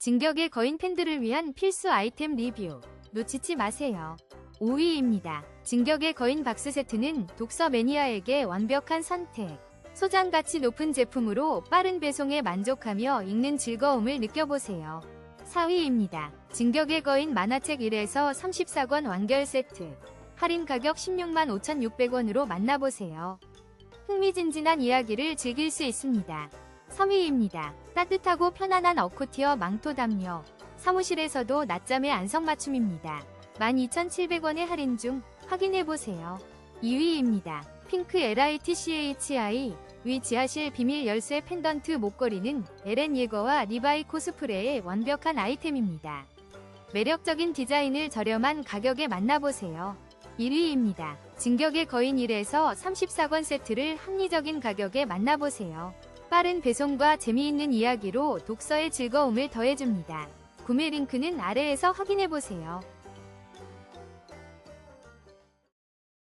진격의 거인 팬들을 위한 필수 아이템 리뷰 놓치지 마세요. 5위입니다. 진격의 거인 박스 세트는 독서 매니아에게 완벽한 선택. 소장 가치 높은 제품으로 빠른 배송에 만족하며 읽는 즐거움을 느껴보세요. 4위입니다. 진격의 거인 만화책 1에서 34권 완결 세트. 할인 가격 16만 5,600원으로 만나보세요. 흥미진진한 이야기를 즐길 수 있습니다. 3위입니다. 따뜻하고 편안한 어코티어 망토 담요. 사무실에서도 낮잠의 안성맞춤입니다. 12,700원의 할인 중 확인해보세요. 2위입니다. 핑크 LITCHI 위 지하실 비밀 열쇠 펜던트 목걸이는 에렌 예거와 리바이 코스프레의 완벽한 아이템입니다. 매력적인 디자인을 저렴한 가격에 만나보세요. 1위입니다. 진격의 거인 1에서 34권 세트를 합리적인 가격에 만나보세요. 빠른 배송과 재미있는 이야기로 독서의 즐거움을 더해줍니다. 구매 링크는 아래에서 확인해보세요.